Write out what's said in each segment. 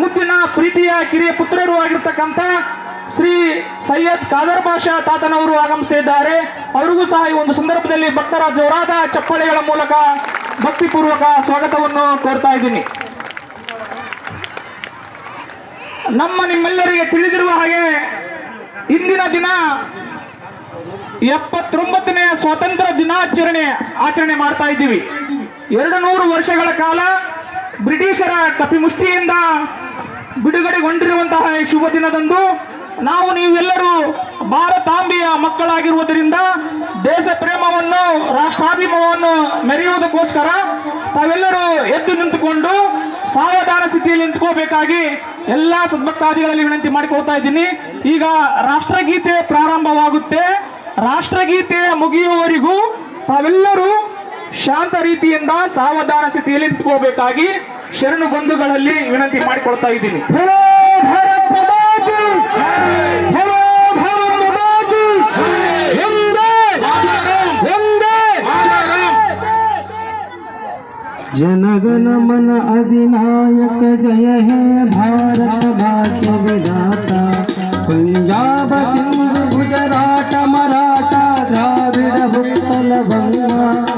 ಮುದ್ದಿನ ಪ್ರೀತಿಯ ಕಿರಿಯ ಪುತ್ರರು ಆಗಿರ್ತಕ್ಕಂಥ ಶ್ರೀ ಸೈಯದ್ ಖಾದರ್ ಬಾಷಾ ತಾತನವರು ಆಗಮಿಸಿದ್ದಾರೆ. ಅವರಿಗೂ ಸಹ ಈ ಒಂದು ಸಂದರ್ಭದಲ್ಲಿ ಭಕ್ತರ ಜೋರಾದ ಚಪ್ಪಾಳೆಗಳ ಮೂಲಕ ಭಕ್ತಿಪೂರ್ವಕ ಸ್ವಾಗತವನ್ನು ಕೋರ್ತಾ ಇದ್ದೀನಿ. ನಮ್ಮ ನಿಮ್ಮೆಲ್ಲರಿಗೆ ತಿಳಿದಿರುವ ಹಾಗೆ ಇಂದಿನ ದಿನ ಎಪ್ಪತ್ತೊಂಬತ್ತನೆಯ ಸ್ವಾತಂತ್ರ್ಯ ದಿನಾಚರಣೆ ಆಚರಣೆ ಮಾಡ್ತಾ ಇದ್ದೀವಿ. ಎರಡು ನೂರು ವರ್ಷಗಳ ಕಾಲ ಬ್ರಿಟಿಷರ ಕಪಿಮುಷ್ಟಿಯಿಂದ ಬಿಡುಗಡೆಗೊಂಡಿರುವಂತಹ ಈ ಶುಭ ದಿನದಂದು ನಾವು ನೀವೆಲ್ಲರೂ ಭಾರತಾಂಬೆಯ ಮಕ್ಕಳಾಗಿರುವುದರಿಂದ ದೇಶ ಪ್ರೇಮವನ್ನು, ರಾಷ್ಟ್ರಾಭಿಮಾನವನ್ನು ಮೆರೆಯುವುದಕ್ಕೋಸ್ಕರ ತಾವೆಲ್ಲರೂ ಎದ್ದು ನಿಂತುಕೊಂಡು ಸಾವಧಾನ ಸ್ಥಿತಿಯಲ್ಲಿ ನಿಂತ್ಕೋಬೇಕಾಗಿ ಎಲ್ಲ ಸದ್ಭಕ್ತಾದಿಗಳಲ್ಲಿ ವಿನಂತಿ ಮಾಡಿಕೊಳ್ತಾ ಇದ್ದೀನಿ. ಈಗ ರಾಷ್ಟ್ರಗೀತೆ ಪ್ರಾರಂಭವಾಗುತ್ತೆ. ರಾಷ್ಟ್ರಗೀತೆ ಮುಗಿಯುವವರೆಗೂ ತಾವೆಲ್ಲರೂ ಶಾಂತ ರೀತಿಯಿಂದ ಸಾವಧಾನ ಸ್ಥಿತಿಯಲ್ಲಿ ನಿಂತ್ಕೋಬೇಕಾಗಿ ಶರಣು ಬಂಧುಗಳಲ್ಲಿ ವಿನಂತಿ ಮಾಡಿಕೊಳ್ತಾ ಇದ್ದೀನಿ हेलो भारत माता की हेलो भारत माता की वंदे वंदे जनगण मन अधिनायक जय हे भारत भाग्य विधाता पंजाब सिंध गुजरात मराठा द्राविड उत्कल बंगा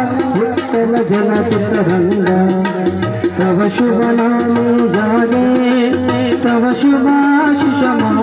गंगा उत्कल जल तरंगा तव शुभ नामे जागे तव शुभाशिष मागे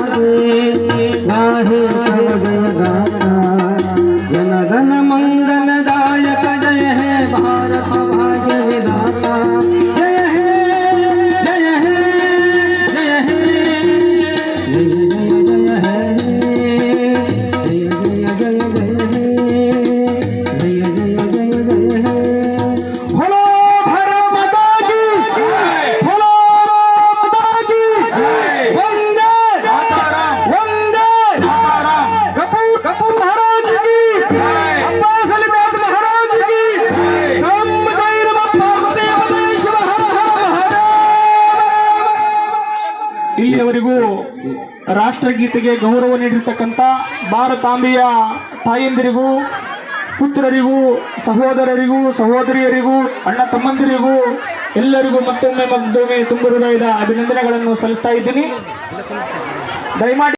ಅವರಿಗೂ ರಾಷ್ಟ್ರಗೀತೆಗೆ ಗೌರವ ನೀಡಿರ್ತಕ್ಕಂಥ ಭಾರತಾಂಬೆಯ ತಾಯಂದಿರಿಗೂ, ಪುತ್ರರಿಗೂ, ಸಹೋದರರಿಗೂ, ಸಹೋದರಿಯರಿಗೂ, ಅಣ್ಣ ತಮ್ಮಂದಿರಿಗೂ ಎಲ್ಲರಿಗೂ ಮತ್ತೊಮ್ಮೆ ಮತ್ತೊಮ್ಮೆ ತುಂಬ ಹೃದಯದ ಅಭಿನಂದನೆಗಳನ್ನು ಸಲ್ಲಿಸ್ತಾ ಇದ್ದೀನಿ. ದಯಮಾಡಿ